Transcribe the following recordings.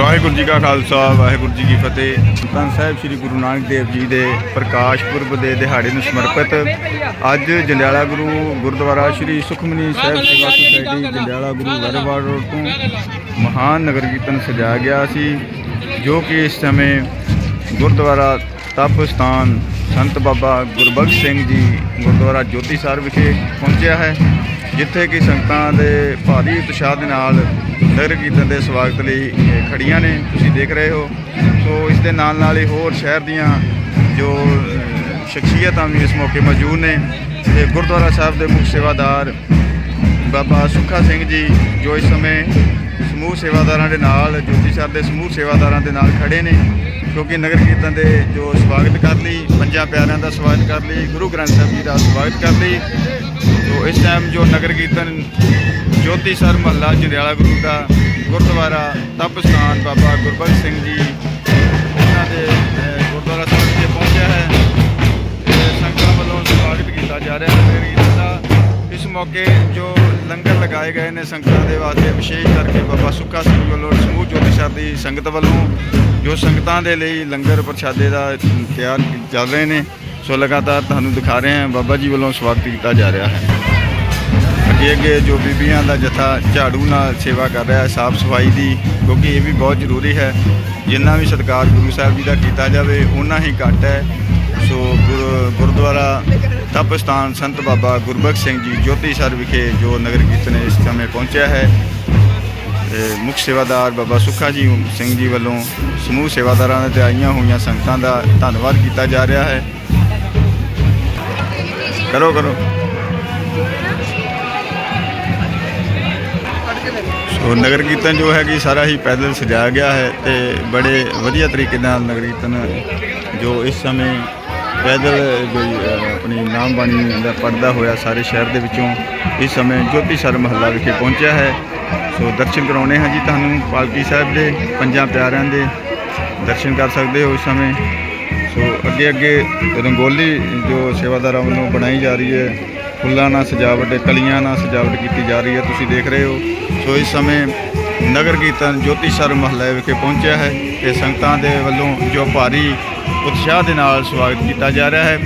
ਵਾਹਿਗੁਰੂ ਜੀ ਕਾ ਖਾਲਸਾ, ਵਾਹਿਗੁਰੂ ਜੀ ਕੀ ਫਤਿਹ। ਧੰਨ ਸਾਹਿਬ ਸ੍ਰੀ ਗੁਰੂ ਨਾਨਕ ਦੇਵ ਜੀ ਦੇ ਪ੍ਰਕਾਸ਼ ਪੁਰਬ ਦੇ ਦਿਹਾੜੇ ਨੂੰ ਸਮਰਪਿਤ ਅੱਜ ਜੰਡਿਆਲਾ ਗੁਰੂ ਗੁਰਦੁਆਰਾ ਸ੍ਰੀ ਸੁਖਮਨੀ ਸਾਹਿਬ ਸੇਵਾ ਸੁਸਾਇਟੀ ਜੰਡਿਆਲਾ ਗੁਰੂ ਲਰਵਾੜ ਰੋਡ ਤੋਂ ਮਹਾਨ ਨਗਰ ਕੀਰਤਨ ਸਜਾਇਆ ਗਿਆ ਸੀ, ਜੋ ਕਿ ਇਸ ਸਮੇਂ ਗੁਰਦੁਆਰਾ ਤਪ ਸਥਾਨ ਸੰਤ ਬਾਬਾ ਗੁਰਬਖਸ਼ ਸਿੰਘ ਜੀ ਗੁਰਦੁਆਰਾ ਜੋਤੀ ਸਰ ਵਿਖੇ ਪਹੁੰਚਿਆ ਹੈ, ਜਿੱਥੇ ਕਿ ਸੰਗਤਾਂ ਦੇ ਭਾਰੀ ਉਤਸ਼ਾਹ ਦੇ ਨਾਲ ਨਗਰ ਕੀਰਤਨ ਦੇ ਸਵਾਗਤ ਲਈ ਇਹ ਖੜੀਆਂ ਨੇ, ਤੁਸੀਂ ਦੇਖ ਰਹੇ ਹੋ। ਸੋ ਇਸ ਦੇ ਨਾਲ ਨਾਲ ਹੀ ਹੋਰ ਸ਼ਹਿਰ ਦੀਆਂ ਜੋ ਸ਼ਖਸੀਅਤਾਂ ਵੀ ਇਸ ਮੌਕੇ ਮੌਜੂਦ ਨੇ। ਤੇ ਗੁਰਦੁਆਰਾ ਸਾਹਿਬ ਦੇ ਮੁੱਖ ਸੇਵਾਦਾਰ ਬਾਬਾ ਸੁੱਖਾ ਸਿੰਘ ਜੀ, ਜੋ ਇਸ ਸਮੇਂ ਸਮੂਹ ਸੇਵਾਦਾਰਾਂ ਦੇ ਨਾਲ, ਜੋਤੀ ਸਰ ਦੇ ਸਮੂਹ ਸੇਵਾਦਾਰਾਂ ਦੇ ਨਾਲ ਖੜੇ ਨੇ, ਕਿਉਂਕਿ ਨਗਰ ਕੀਰਤਨ ਦੇ ਜੋ ਸਵਾਗਤ ਕਰ ਲਈ, ਪੰਜਾਂ ਪਿਆਰਿਆਂ ਦਾ ਸਵਾਗਤ ਕਰ ਲਈ, ਗੁਰੂ ਗ੍ਰੰਥ ਸਾਹਿਬ ਜੀ ਦਾ ਸਵਾਗਤ ਕਰ ਲਈ। ਤੋ ਇਸ ਟਾਈਮ ਜੋ ਨਗਰ ਕੀਰਤਨ ਜੋਤੀ ਸਰ ਮਹੱਲਾ ਜੰਡਿਆਲਾ ਗੁਰੂ ਦਾ ਗੁਰਦੁਆਰਾ, ਤਪ ਸਥਾਨ ਬਾਬਾ ਗੁਰਬਖਸ਼ ਸਿੰਘ ਜੀ। ਉਹਨਾਂ ਦੇ ਗੁਰਦੁਆਰਾ ਸਾਹਿਬ 'ਤੇ ਪਹੁੰਚਿਆ ਹੈ। ਤੇ ਸੰਗਤਾਂ ਵੱਲੋਂ ਸਵਾਗਤ ਕੀਤਾ ਜਾ ਰਿਹਾ ਹੈ। ਨਗਰ ਦਾ ਇਸ ਮੌਕੇ ਜੋ ਲੰਗਰ ਲਗਾਏ ਗਏ ਨੇ ਸੰਗਤਾਂ ਦੇ ਵਾਸਤੇ ਵਿਸ਼ੇਸ਼ ਕਰਕੇ ਬਾਬਾ ਸੁੱਖਾ ਸਿੰਘ ਵੱਲੋਂ ਸਮੂਹ ਜੋਤੀ ਸਰ ਦੀ ਸੰਗਤ ਵੱਲੋਂ, ਜੋ ਸੰਗਤਾਂ ਦੇ ਲਈ ਲੰਗਰ ਪ੍ਰਸ਼ਾਦੇ ਦਾ ਤਿਆਰ ਚੱਲ ਰਹੇ ਨੇ, ਸੋ ਲਗਾਤਾਰ ਤੁਹਾਨੂੰ ਦਿਖਾ ਰਹੇ ਹਾਂ। ਬਾਬਾ ਜੀ ਵੱਲੋਂ ਸਵਾਗਤ ਕੀਤਾ ਜਾ ਰਿਹਾ ਹੈ। ਅੱਗੇ ਅੱਗੇ ਜੋ ਬੀਬੀਆਂ ਦਾ ਜਥਾ ਝਾੜੂ ਨਾਲ ਸੇਵਾ ਕਰ ਰਿਹਾ ਹੈ, ਸਾਫ਼ ਸਫ਼ਾਈ ਦੀ, ਕਿਉਂਕਿ ਇਹ ਵੀ ਬਹੁਤ ਜ਼ਰੂਰੀ ਹੈ। ਜਿੰਨਾ ਵੀ ਸਤਿਕਾਰ ਗੁਰੂ ਸਾਹਿਬ ਜੀ ਦਾ ਕੀਤਾ ਜਾਵੇ ਉਨਾ ਹੀ ਘੱਟ ਹੈ। ਸੋ ਗੁਰ- ਗੁਰਦੁਆਰਾ ਤਪ ਸਥਾਨ ਸੰਤ ਬਾਬਾ ਗੁਰਬਖਸ਼ ਸਿੰਘ ਜੀ ਜੋਤੀ ਸਰ ਵਿਖੇ ਜੋ ਨਗਰ ਕੀਰਤਨ ਇਸ ਸਮੇਂ ਪਹੁੰਚਿਆ ਹੈ, ਤੇ ਮੁੱਖ ਸੇਵਾਦਾਰ ਬਾਬਾ ਸੁੱਖਾ ਜੀ ਸਿੰਘ ਜੀ ਵੱਲੋਂ ਸਮੂਹ ਸੇਵਾਦਾਰਾਂ ਤੇ ਆਈਆਂ ਹੋਈਆਂ ਸੰਗਤਾਂ ਦਾ ਧੰਨਵਾਦ ਕੀਤਾ ਜਾ ਰਿਹਾ ਹੈ। ਕਰੋ ਕਰੋ। ਸੋ ਨਗਰ ਕੀਰਤਨ ਜੋ ਹੈ ਕਿ ਸਾਰਾ ਹੀ ਪੈਦਲ ਸਜਾਇਆ ਗਿਆ ਹੈ ਤੇ ਬੜੇ ਵਧੀਆ ਤਰੀਕੇ ਨਾਲ ਨਗਰ ਕੀਰਤਨ ਜੋ ਇਸ ਸਮੇਂ ਪੈਦਲ ਜੋ ਆਪਣੀ ਨਾਮ ਬਾਣੀ ਦਾ ਪੜਦਾ ਹੋਇਆ ਸਾਰੇ ਸ਼ਹਿਰ ਦੇ ਵਿੱਚੋਂ ਇਸ ਸਮੇਂ ਜੋਤੀ ਸਰ ਮਹੱਲਾ ਵਿਖੇ ਪਹੁੰਚਿਆ ਹੈ। ਸੋ ਦਰਸ਼ਨ ਕਰਾਉਣੇ ਹਾਂ ਜੀ ਤੁਹਾਨੂੰ ਪਾਲਕੀ ਸਾਹਿਬ ਦੇ, ਪੰਜਾਂ ਪਿਆਰਿਆਂ ਦੇ ਦਰਸ਼ਨ ਕਰ ਸਕਦੇ ਹੋ ਇਸ ਸਮੇਂ। ਸੋ ਅੱਗੇ ਅੱਗੇ ਰੰਗੋਲੀ ਜੋ ਸੇਵਾਦਾਰਾਂ ਵੱਲੋਂ ਬਣਾਈ ਜਾ ਰਹੀ ਹੈ। ਫੁੱਲਾਂ ਨਾਲ ਸਜਾਵਟ, ਕਲੀਆਂ ਨਾਲ ਸਜਾਵਟ ਕੀਤੀ ਜਾ ਰਹੀ ਹੈ। ਤੁਸੀਂ ਦੇਖ ਰਹੇ ਹੋ, ਸੋ ਇਸ ਸਮੇਂ ਨਗਰ ਕੀਰਤਨ ਜੋਤੀ ਸਰ ਮਹੱਲੇ ਵਿਖੇ ਪਹੁੰਚਿਆ ਹੈ। ਤੇ ਸੰਗਤਾਂ ਦੇ ਵੱਲੋਂ ਜੋ ਭਾਰੀ ਉਤਸ਼ਾਹ ਦੇ ਨਾਲ ਸਵਾਗਤ ਕੀਤਾ ਜਾ ਰਿਹਾ ਹੈ।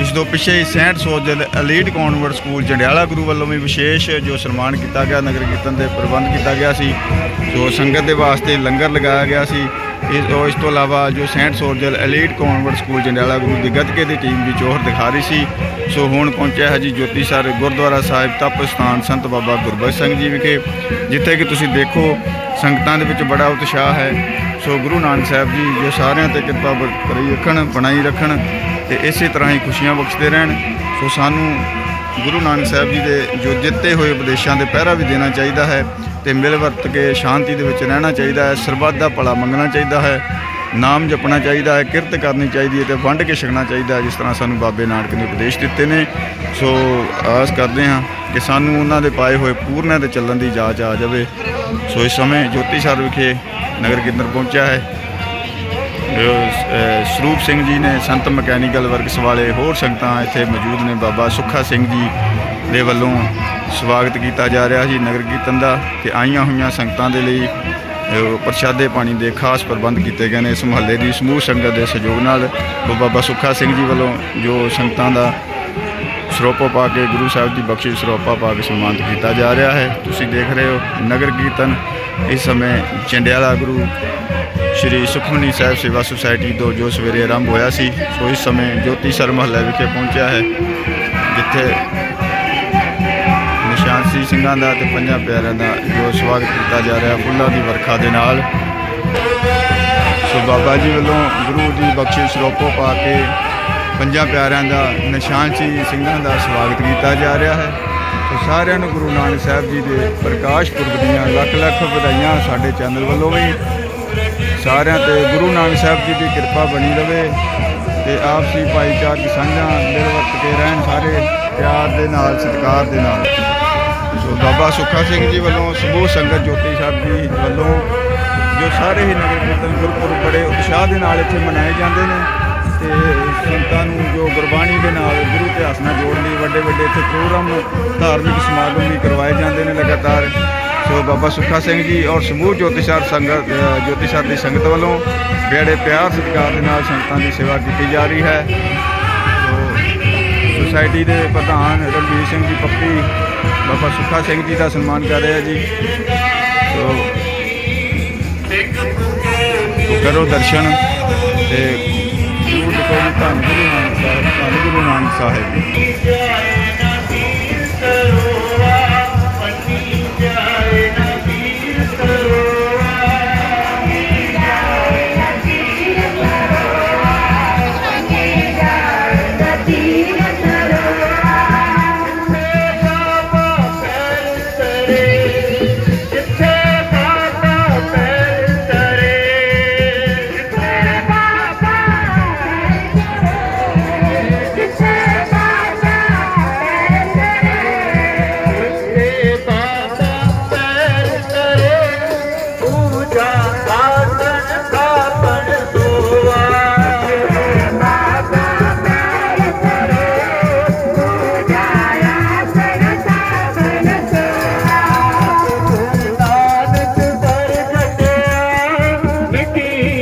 ਇਸ ਤੋਂ ਪਿੱਛੇ ਹੀ saint soldier elite convent school Jandiala Guru ਵੱਲੋਂ ਵੀ ਵਿਸ਼ੇਸ਼ ਜੋ ਸਨਮਾਨ ਕੀਤਾ ਗਿਆ, ਨਗਰ ਕੀਰਤਨ ਦੇ ਪ੍ਰਬੰਧ ਕੀਤਾ ਗਿਆ ਸੀ। ਜੋ ਸੰਗਤ ਦੇ ਵਾਸਤੇ ਲੰਗਰ ਲਗਾਇਆ ਗਿਆ ਸੀ। ਇਸ ਤੋਂ ਇਸ ਤੋਂ ਇਲਾਵਾ ਜੋ saint soldier elite convent school Jandiala Guru ਦੀ ਗੱਤਕੇ ਦੀ ਟੀਮ ਵੀ ਜੋਹਰ ਦਿਖਾ ਰਹੀ ਸੀ। ਸੋ ਹੁਣ ਪਹੁੰਚਿਆ ਹੈ ਜੀ ਜੋਤੀ ਸਰ ਗੁਰਦੁਆਰਾ ਸਾਹਿਬ ਤਪ ਸਥਾਨ ਸੰਤ ਬਾਬਾ ਗੁਰਬਖਸ਼ ਸਿੰਘ ਜੀ ਵਿਖੇ, ਜਿੱਥੇ ਕਿ ਤੁਸੀਂ ਦੇਖੋ ਸੰਗਤਾਂ ਦੇ ਵਿੱਚ ਬੜਾ ਉਤਸ਼ਾਹ ਹੈ। ਸੋ ਗੁਰੂ ਨਾਨਕ ਸਾਹਿਬ ਜੀ, ਜੋ ਸਾਰਿਆਂ ਤੇ ਕਿਰਪਾ ਕਰੀ ਰੱਖਣ, ਬਣਾਈ ਰੱਖਣ ਤੇ ਇਸੇ ਤਰ੍ਹਾਂ ਹੀ ਖੁਸ਼ੀਆਂ ਬਖਸ਼ਦੇ ਰਹਿਣ। ਸੋ ਸਾਨੂੰ ਗੁਰੂ ਨਾਨਕ ਸਾਹਿਬ ਜੀ ਦੇ ਜੋ ਜਿੱਤੇ ਹੋਏ ਉਪਦੇਸ਼ਾਂ ਦੇ ਪਹਿਰਾ ਵੀ ਦੇਣਾ ਚਾਹੀਦਾ ਹੈ। ਤੇ ਮਿਲ ਵਰਤ ਕੇ ਸ਼ਾਂਤੀ ਦੇ ਵਿੱਚ ਰਹਿਣਾ ਚਾਹੀਦਾ ਹੈ, ਸਰਬੱਤ ਦਾ ਭਲਾ ਮੰਗਣਾ ਚਾਹੀਦਾ ਹੈ, ਨਾਮ ਜਪਣਾ ਚਾਹੀਦਾ ਹੈ, ਕਿਰਤ ਕਰਨੀ ਚਾਹੀਦੀ ਹੈ ਤੇ ਵੰਡ ਕੇ ਛਕਣਾ ਚਾਹੀਦਾ ਹੈ, ਜਿਸ ਤਰ੍ਹਾਂ ਸਾਨੂੰ ਬਾਬੇ ਨਾਨਕ ਨੇ ਉਪਦੇਸ਼ ਦਿੱਤੇ ਨੇ। ਸੋ ਆਸ ਕਰਦੇ ਹਾਂ ਕਿ ਸਾਨੂੰ ਉਹਨਾਂ ਦੇ ਪਾਏ ਹੋਏ ਪੂਰਨਿਆਂ ਤੇ ਚੱਲਣ ਦੀ ਜਾਚ ਆ ਜਾਵੇ। ਸੋ ਇਸ ਸਮੇਂ ਜੋਤੀ ਸਰ ਵਿਖੇ ਨਗਰ ਕੇਂਦਰ ਪਹੁੰਚਿਆ ਹੈ। ਸਰੂਪ ਸਿੰਘ ਜੀ ਨੇ ਸੰਤ ਮਕੈਨੀਕਲ ਵਰਕਸ ਵਾਲੇ ਹੋਰ ਸੰਗਤਾਂ ਇੱਥੇ ਮੌਜੂਦ ਨੇ। ਬਾਬਾ ਸੁੱਖਾ ਸਿੰਘ ਜੀ ਦੇ ਵੱਲੋਂ ਸਵਾਗਤ ਕੀਤਾ ਜਾ ਰਿਹਾ ਜੀ ਨਗਰ ਕੀਰਤਨ ਦਾ ਤੇ ਆਈਆਂ ਹੋਈਆਂ ਸੰਗਤਾਂ ਦੇ ਲਈ ਪ੍ਰਸ਼ਾਦੇ ਪਾਣੀ ਦੇ ਖਾਸ ਪ੍ਰਬੰਧ ਕੀਤੇ ਗਏ ਨੇ ਇਸ ਮੁਹੱਲੇ ਦੀ ਸਮੂਹ ਸੰਗਤ ਦੇ ਸਹਿਯੋਗ ਨਾਲ। ਉਹ ਬਾਬਾ ਸੁੱਖਾ ਸਿੰਘ ਜੀ ਵੱਲੋਂ ਜੋ ਸੰਗਤਾਂ ਦਾ ਸਰੋਪਾ ਪਾ ਕੇ ਗੁਰੂ ਸਾਹਿਬ ਦੀ ਬਖਸ਼ਿਸ਼ ਸਰੋਪਾ ਪਾ ਕੇ ਸਨਮਾਨਿਤ ਕੀਤਾ ਜਾ ਰਿਹਾ ਹੈ। ਤੁਸੀਂ ਦੇਖ ਰਹੇ ਹੋ ਨਗਰ ਕੀਰਤਨ। ਇਸ ਸਮੇਂ ਚੰਡਿਆਲਾ ਗੁਰੂ ਸ਼੍ਰੀ ਸੁਖਮਨੀ ਸਾਹਿਬ ਸੇਵਾ ਸੁਸਾਇਟੀ ਤੋਂ ਜੋ ਸਵੇਰੇ ਆਰੰਭ ਹੋਇਆ ਸੀ, ਸੋ ਇਸ ਸਮੇਂ ਜੋਤੀ ਸਰ ਮਹੱਲੇ ਵਿਖੇ ਪਹੁੰਚਿਆ ਹੈ, ਜਿੱਥੇ ਨਿਸ਼ਾਨ ਸਿੰਘ ਸਿੰਘਾਂ ਦਾ ਤੇ ਪੰਜਾਂ ਪਿਆਰਿਆਂ ਦਾ ਜੋ ਸਵਾਗਤ ਕੀਤਾ ਜਾ ਰਿਹਾ, ਫੁੱਲਾਂ ਦੀ ਵਰਖਾ ਦੇ ਨਾਲ। ਸੋ ਬਾਬਾ ਜੀ ਵੱਲੋਂ ਗੁਰੂ ਦੀ ਬਖਸ਼ਿਸ਼ ਸਰੋਪੋ ਪਾ ਕੇ ਪੰਜਾਂ ਪਿਆਰਿਆਂ ਦਾ ਨਿਸ਼ਾਨ ਸਿੰਘ ਸਿੰਘਾਂ ਦਾ ਸਵਾਗਤ ਕੀਤਾ ਜਾ ਰਿਹਾ ਹੈ। ਸੋ ਸਾਰਿਆਂ ਨੂੰ ਗੁਰੂ ਨਾਨਕ ਸਾਹਿਬ ਜੀ ਦੇ ਪ੍ਰਕਾਸ਼ ਪੁਰਬ ਦੀਆਂ ਲੱਖ ਲੱਖ ਵਧਾਈਆਂ ਸਾਡੇ ਚੈਨਲ ਵੱਲੋਂ ਵੀ। ਸਾਰਿਆਂ ਤੇ ਗੁਰੂ ਨਾਨਕ ਸਾਹਿਬ ਜੀ ਦੀ ਕਿਰਪਾ ਬਣੀ ਰਵੇ ਤੇ ਆਪਸੀ ਭਾਈਚਾਰਕ ਸਾਂਝਾ ਮਿਲ ਵਰਤ ਕੇ ਰਹਿਣ ਸਾਰੇ ਪਿਆਰ ਦੇ ਨਾਲ, ਸਤਿਕਾਰ ਦੇ ਨਾਲ। ਸੋ ਬਾਬਾ ਸੁੱਖਾ ਸਿੰਘ ਜੀ ਵੱਲੋਂ ਸਮੂਹ ਸੰਗਤ ਜੋਤੀ ਸਾਹਿਬ ਜੀ ਵੱਲੋਂ ਜੋ ਸਾਰੇ ਹੀ ਨਗਰ ਕੀਰਤਨ ਗੁਰਪੁਰਬ ਬੜੇ ਉਤਸ਼ਾਹ ਦੇ ਨਾਲ ਇੱਥੇ ਮਨਾਏ ਜਾਂਦੇ ਨੇ ਤੇ ਸੰਤਾਂ ਨੂੰ ਜੋ ਗੁਰਬਾਣੀ ਦੇ ਨਾਲ ਗੁਰੂ ਇਤਿਹਾਸ ਨਾਲ ਜੋੜਨ ਲਈ ਵੱਡੇ ਵੱਡੇ ਇੱਥੇ ਪ੍ਰੋਗਰਾਮ, ਧਾਰਮਿਕ ਸਮਾਗਮ ਵੀ ਕਰਵਾਏ ਜਾਂਦੇ ਨੇ ਲਗਾਤਾਰ। ਸੋ ਬਾਬਾ ਸੁੱਖਾ ਸਿੰਘ ਜੀ ਔਰ ਸਮੂਹ ਜੋਤੀਸ਼ਰ ਸੰਗਤ ਅ, ਜੋਤੀਸ਼ਰ ਦੀ ਸੰਗਤ ਵੱਲੋਂ ਬੇੜੇ ਪਿਆਰ ਸਤਿਕਾਰ ਦੇ ਨਾਲ ਸੰਗਤਾਂ ਦੀ ਸੇਵਾ ਕੀਤੀ ਜਾ ਰਹੀ ਹੈ। ਸੋ ਸੁਸਾਇਟੀ ਦੇ ਪ੍ਰਧਾਨ ਰਣਜੀਤ ਸਿੰਘ ਜੀ ਪੱਪੀ ਬਾਬਾ ਸੁੱਖਾ ਸਿੰਘ ਜੀ ਦਾ ਸਨਮਾਨ ਕਰ ਰਿਹਾ ਜੀ। ਸੋ ਕਰੋ ਦਰਸ਼ਨ ਤੇ ਜ਼ਰੂਰ ਦੇਖੋ ਧੰਨ ਗੁਰੂ ਨਾਨਕ ਸਾਹਿਬ ਧੰਨ ਗੁਰੂ ਨਾਨਕ ਸਾਹਿਬ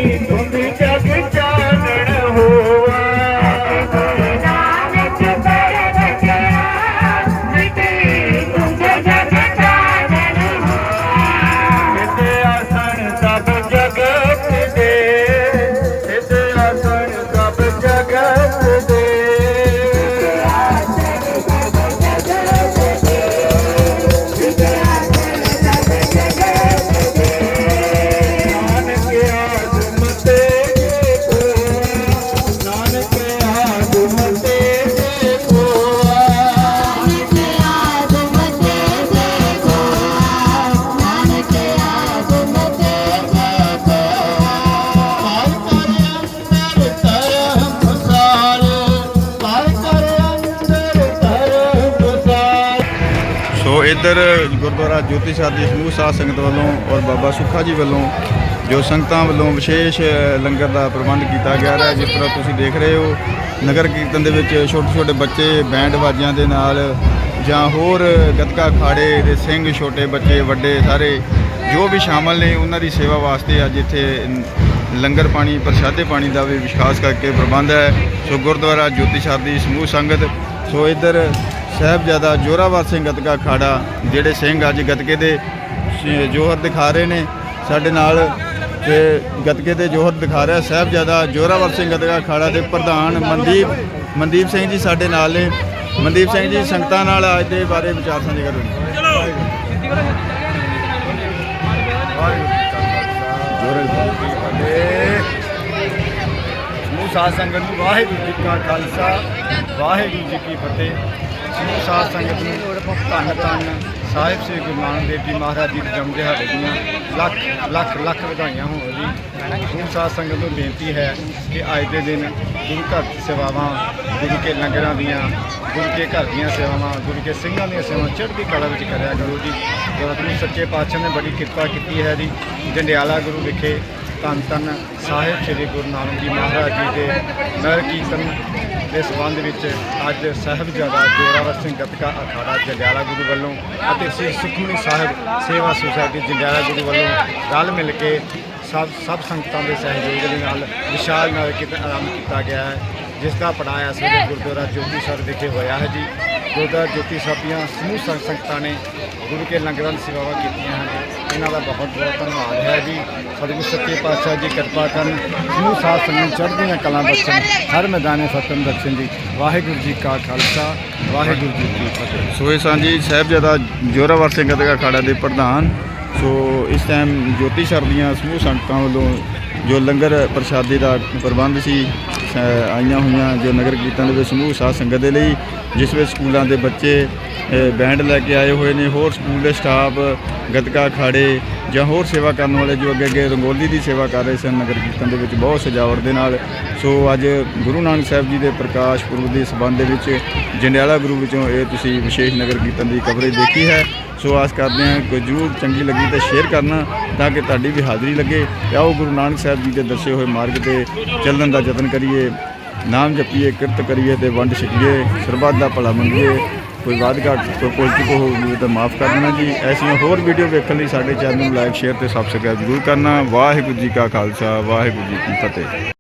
ਸੋ ਇੱਧਰ ਗੁਰਦੁਆਰਾ ਜੋਤੀ ਸਾਹਿਬ ਦੀ ਸਮੂਹ ਸਾਧ ਸੰਗਤ ਵੱਲੋਂ ਔਰ ਬਾਬਾ ਸੁੱਖਾ ਜੀ ਵੱਲੋਂ ਜੋ ਸੰਗਤਾਂ ਵੱਲੋਂ ਵਿਸ਼ੇਸ਼ ਲੰਗਰ ਦਾ ਪ੍ਰਬੰਧ ਕੀਤਾ ਗਿਆ ਹੈ ਜਿਸ ਤਰ੍ਹਾਂ ਤੁਸੀਂ ਦੇਖ ਰਹੇ ਹੋ, ਨਗਰ ਕੀਰਤਨ ਦੇ ਵਿੱਚ ਛੋਟੇ ਛੋਟੇ ਬੱਚੇ, ਬੈਂਡ ਬਾਜਿਆਂ ਦੇ ਨਾਲ ਜਾਂ ਹੋਰ ਗੱਤਕਾ ਅਖਾੜੇ ਦੇ ਸਿੰਘ, ਛੋਟੇ ਬੱਚੇ, ਵੱਡੇ ਸਾਰੇ ਜੋ ਵੀ ਸ਼ਾਮਲ ਨੇ, ਉਹਨਾਂ ਦੀ ਸੇਵਾ ਵਾਸਤੇ ਅੱਜ ਇੱਥੇ ਲੰਗਰ ਪਾਣੀ, ਪ੍ਰਸ਼ਾਦੇ ਪਾਣੀ ਦਾ ਵੀ ਵਿਸ਼ਵਾਸ ਕਰਕੇ ਪ੍ਰਬੰਧ ਹੈ। ਸੋ ਗੁਰਦੁਆਰਾ ਜੋਤੀ ਸਾਹਿਬ ਦੀ ਸਮੂਹ ਸੰਗਤ, ਸੋ ਇੱਧਰ ਸਾਹਿਬਜ਼ਾਦਾ ਜੋਰਾਵਰ ਸਿੰਘ ਗਤਕਾ ਅਖਾੜਾ ਜਿਹੜੇ ਸਿੰਘ ਅੱਜ ਗਤਕੇ ਦੇ ਜੋਹਰ ਦਿਖਾ ਰਹੇ ਨੇ ਸਾਡੇ ਨਾਲ ਤੇ ਗਤਕੇ ਦੇ ਜੋਹਰ ਦਿਖਾ ਰਿਹਾ ਸਾਹਿਬਜ਼ਾਦਾ ਜੋਰਾਵਰ ਸਿੰਘ ਗਤਕਾ ਅਖਾੜਾ ਦੇ ਪ੍ਰਧਾਨ ਮਨਦੀਪ ਮਨਦੀਪ ਸਿੰਘ ਜੀ ਸਾਡੇ ਨਾਲ ਨੇ। ਮਨਦੀਪ ਸਿੰਘ ਜੀ ਸੰਗਤਾਂ ਨਾਲ ਅੱਜ ਦੇ ਬਾਰੇ ਵਿਚਾਰ ਸਾਂਝੇ ਕਰੋ ਸਾਧ ਸੰਗਤ ਨੂੰ ਵਾਹਿਗੁਰੂ ਜੀ ਕਾ ਖਾਲਸਾ ਵਾਹਿਗੁਰੂ ਜੀ ਕੀ ਫਤਿਹ। ਸਾਧ ਸੰਗਤ ਨੂੰ ਧੰਨ ਧੰਨ ਸਾਹਿਬ ਸ੍ਰੀ ਗੁਰੂ ਨਾਨਕ ਦੇਵ ਜੀ ਮਹਾਰਾਜ ਜੀ ਦੇ ਜਨਮ ਦਿਹਾੜੇ ਦੀਆਂ ਲੱਖ ਲੱਖ ਲੱਖ ਵਧਾਈਆਂ ਹੋਣ ਜੀ। ਸਮੂਹ ਸਾਧ ਸੰਗਤ ਨੂੰ ਬੇਨਤੀ ਹੈ ਕਿ ਅੱਜ ਦੇ ਦਿਨ ਗੁਰੂ ਘਰ ਦੀ ਸੇਵਾਵਾਂ, ਗੁਰੂ ਕੇ ਲੰਗਰਾਂ ਦੀਆਂ, ਗੁਰੂ ਕੇ ਘਰ ਦੀਆਂ ਸੇਵਾਵਾਂ, ਗੁਰੂ ਕੇ ਸਿੰਘਾਂ ਦੀਆਂ ਸੇਵਾਵਾਂ ਚੜ੍ਹਦੀ ਕਲਾ ਵਿੱਚ ਕਰਿਆ ਕਰੋ ਜੀ। ਗੁਰੂ ਸੱਚੇ ਪਾਤਸ਼ਾਹ ਨੇ ਬੜੀ ਕਿਰਪਾ ਕੀਤੀ ਹੈ ਜੀ। ਜੰਡਿਆਲਾ ਗੁਰੂ ਵਿਖੇ ਧੰਨ ਧੰਨ ਸਾਹਿਬ ਸ੍ਰੀ ਗੁਰੂ ਨਾਨਕ ਜੀ ਮਹਾਰਾਜ ਜੀ ਦੇ ਨਗਰ ਕੀਰਤਨ ਦੇ ਸੰਬੰਧ ਵਿੱਚ ਅੱਜ ਸਾਹਿਬਜ਼ਾਦਾ ਜੋਰਾਵਰ ਸਿੰਘ ਗੱਤਕਾ ਅਖਾੜਾ ਜੰਡਿਆਲਾ ਗੁਰੂ ਵੱਲੋਂ ਅਤੇ ਸ੍ਰੀ ਸੁਖਮਨੀ ਸਾਹਿਬ ਸੇਵਾ ਸੁਸਾਇਟੀ ਜੰਡਿਆਲਾ ਗੁਰੂ ਵੱਲੋਂ ਰਲ ਮਿਲ ਕੇ ਸਭ ਸਭ ਸੰਗਤਾਂ ਦੇ ਸਹਿਯੋਗ ਦੇ ਨਾਲ ਵਿਸ਼ਾਲ ਨਾਲ ਕੀਰਤਨ ਆਰੰਭ ਕੀਤਾ ਗਿਆ ਹੈ, ਜਿਸ ਦਾ ਪੜਾਇਆ ਸਵੇਰੇ ਗੁਰਦੁਆਰਾ ਜੋਤੀ ਸਰ ਵਿਖੇ ਹੋਇਆ ਹੈ ਜੀ। ਗੁਰਦੁਆਰਾ ਜੋਤੀ ਸਾਹਿਬ ਦੀਆਂ ਸਮੂਹ ਸੰਗਤਾਂ ਨੇ ਗੁਰੂ ਕੇ ਲੰਗਰਾਂ ਦੀ ਸੇਵਾਵਾਂ ਕੀਤੀਆਂ ਹਨ। ਇਹਨਾਂ ਦਾ ਬਹੁਤ ਬਹੁਤ ਧੰਨਵਾਦ ਹੈ ਜੀ। ਸਤਿਗੁਰ ਸੱਚੇ ਪਾਤਸ਼ਾਹ ਜੀ ਕਿਰਪਾ ਕਰਨ ਸਮੂਹ ਸਾਥ ਸੰਗਤ ਚੜ੍ਹਦੀਆਂ ਕਲਾਂ ਬਖਸ਼ਣ ਹਰ ਮੈਦਾਨੇ ਫਤਨ ਬਖਸ਼ਣ ਜੀ। ਵਾਹਿਗੁਰੂ ਜੀ ਕਾ ਖਾਲਸਾ, ਵਾਹਿਗੁਰੂ ਜੀ ਕੀ ਫਤਿਹ। ਸੋ ਸਾਂਝੀ ਸਾਹਿਬਜ਼ਾਦਾ ਜੋਰਾਵਰ ਸਿੰਘ ਗਤਕਾ ਅਖਾੜਾ ਦੇ ਪ੍ਰਧਾਨ। ਸੋ ਇਸ ਟਾਈਮ ਜੋਤੀ ਸਰਦੀਆਂ ਸਮੂਹ ਸੰਗਤਾਂ ਵੱਲੋਂ ਜੋ ਲੰਗਰ ਪ੍ਰਸ਼ਾਦੇ ਦਾ ਪ੍ਰਬੰਧ ਸੀ ਆਈਆਂ ਹੋਈਆਂ ਜੋ ਨਗਰ ਕੀਰਤਨ ਦੇ ਵਿੱਚ ਸਮੂਹ ਸਾਧ ਸੰਗਤ ਦੇ ਲਈ ਜਿਸ ਵਿੱਚ ਸਕੂਲਾਂ ਦੇ ਬੱਚੇ ਬੈਂਡ ਲੈ ਕੇ ਆਏ ਹੋਏ ਨੇ, ਹੋਰ ਸਕੂਲ ਦੇ ਸਟਾਫ, ਗੱਤਕਾ ਅਖਾੜੇ ਜਾਂ ਹੋਰ ਸੇਵਾ ਕਰਨ ਵਾਲੇ ਜੋ ਅੱਗੇ ਅੱਗੇ ਰੰਗੋਲੀ ਦੀ ਸੇਵਾ ਕਰ ਰਹੇ ਸਨ ਨਗਰ ਕੀਰਤਨ ਦੇ ਵਿੱਚ, ਬਹੁਤ ਸਜਾਵਟ ਦੇ ਨਾਲ। ਸੋ ਅੱਜ ਗੁਰੂ ਨਾਨਕ ਸਾਹਿਬ ਜੀ ਦੇ ਪ੍ਰਕਾਸ਼ ਪੁਰਬ ਦੇ ਸਬੰਧ ਦੇ ਵਿੱਚ ਜੰਡਿਆਲਾ ਗੁਰੂ ਵਿੱਚੋਂ ਇਹ ਤੁਸੀਂ ਵਿਸ਼ੇਸ਼ ਨਗਰ ਕੀਰਤਨ ਦੀ ਕਵਰੇਜ ਦੇਖੀ ਹੈ। ਸੋ ਆਸ ਕਰਦੇ ਹਾਂ ਕੋਈ ਜਰੂਰ ਚੰਗੀ ਲੱਗੀ ਤਾਂ ਸ਼ੇਅਰ ਕਰਨਾ ਤਾਂ ਕਿ ਤੁਹਾਡੀ ਵੀ ਹਾਜ਼ਰੀ ਲੱਗੇ ਤੇ ਆਓ ਗੁਰੂ ਨਾਨਕ ਸਾਹਿਬ ਜੀ ਦੇ ਦੱਸੇ ਹੋਏ ਮਾਰਗ ਤੇ ਚੱਲਣ ਦਾ ਯਤਨ ਕਰੀਏ। ਨਾਮ ਜਪੀਏ, ਕਿਰਤ ਕਰੀਏ ਤੇ ਵੰਡ ਛਕੀਏ, ਸਰਬੱਤ ਦਾ ਭਲਾ ਮੰਗੀਏ। ਕੋਈ ਵਾਦ ਘਾਟ ਕੋਈ ਭੁੱਲ ਚੁੱਕ ਹੋਊਗੀ ਤਾਂ ਮਾਫ ਕਰ ਦੇਣਾ ਜੀ। ਐਸੀਆਂ ਹੋਰ ਵੀਡੀਓ ਵੇਖਣ ਲਈ ਸਾਡੇ ਚੈਨਲ ਨੂੰ ਲਾਈਕ, ਸ਼ੇਅਰ ਤੇ ਸਬਸਕ੍ਰਾਈਬ ਜ਼ਰੂਰ ਕਰਨਾ। ਵਾਹਿਗੁਰੂ ਜੀ ਕਾ ਖਾਲਸਾ, ਵਾਹਿਗੁਰੂ ਜੀ ਕੀ ਫਤਿਹ।